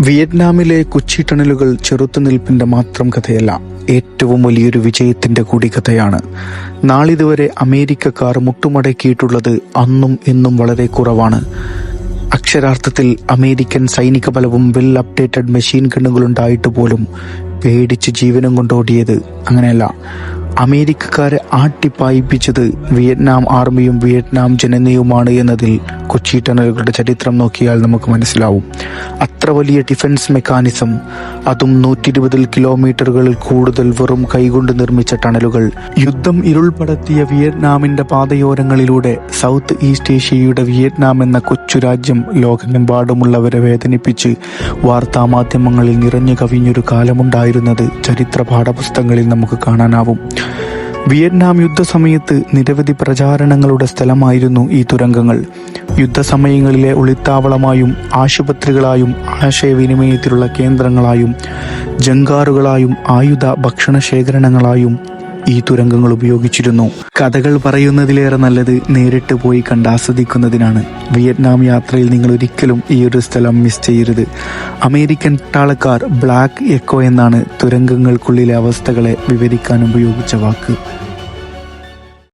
വിയറ്റ്നാമിലെ കൊച്ചി ടണലുകൾ ചെറുത്തുനിൽപ്പിന്റെ മാത്രം കഥയല്ല ഏറ്റവും വലിയൊരു വിജയത്തിന്റെ കൂടി കഥയാണ് നാളിതുവരെ അമേരിക്കക്കാർ മുട്ടുമടക്കിയിട്ടുള്ളത് അന്നും ഇന്നും വളരെ കുറവാണ്. അക്ഷരാർത്ഥത്തിൽ അമേരിക്കൻ സൈനിക ബലവും വെൽ അപ്ഡേറ്റഡ് മെഷീൻ ഗണ്ണുകളുണ്ടായിട്ട് പോലും പേടിച്ച് ജീവനം കൊണ്ടോടിയത് അങ്ങനെയല്ല. അമേരിക്കക്കാരെ ആട്ടിപ്പായിപ്പിച്ചത് വിയറ്റ്നാം ആർമിയും വിയറ്റ്നാം ജനതയുമാണ് എന്നതിൽ കൊച്ചി ടണലുകളുടെ ചരിത്രം നോക്കിയാൽ നമുക്ക് മനസ്സിലാവും. അത്ര വലിയ ഡിഫൻസ് മെക്കാനിസം അതും നൂറ്റി ഇരുപതിൽ കിലോമീറ്ററുകളിൽ കൂടുതൽ വെറും കൈകൊണ്ട് നിർമ്മിച്ച ടണലുകൾ. യുദ്ധം ഇരുൾപടത്തിയ വിയറ്റ്നാമിന്റെ പാതയോരങ്ങളിലൂടെ സൗത്ത് ഈസ്റ്റ് ഏഷ്യയുടെ വിയറ്റ്നാം എന്ന കൊച്ചു രാജ്യം ലോകമെമ്പാടുമുള്ളവരെ വേദനിപ്പിച്ച് വാർത്താമാധ്യമങ്ങളിൽ നിറഞ്ഞു കവിഞ്ഞൊരു കാലമുണ്ടായിരുന്നത് ചരിത്ര പാഠപുസ്തകങ്ങളിൽ നമുക്ക് കാണാനാവും. വിയറ്റ്നാം യുദ്ധസമയത്ത് നിരവധി പ്രചാരണങ്ങളുടെ സ്ഥലമായിരുന്നു ഈ തുരങ്കങ്ങൾ. യുദ്ധസമയങ്ങളിലെ ഒളിത്താവളമായും ആശുപത്രികളായും ആശയവിനിമയത്തിലുള്ള കേന്ദ്രങ്ങളായും ജങ്കാറുകളായും ആയുധ ഭക്ഷണ ശേഖരണങ്ങളായും ഈ തുരങ്കങ്ങൾ ഉപയോഗിച്ചിരുന്നു. കഥകൾ പറയുന്നതിലേറെ നല്ലത് നേരിട്ട് പോയി കണ്ടാസ്വദിക്കുന്നതിനാണ് വിയറ്റ്നാം യാത്രയിൽ നിങ്ങൾ ഒരിക്കലും ഈ ഒരു സ്ഥലം മിസ് ചെയ്യരുത്. അമേരിക്കൻ താളക്കാർ ബ്ലാക്ക് എക്കോ എന്നാണ് തുരങ്കങ്ങൾക്കുള്ളിലെ അവസ്ഥകളെ വിവരിക്കാൻ ഉപയോഗിച്ച വാക്ക്.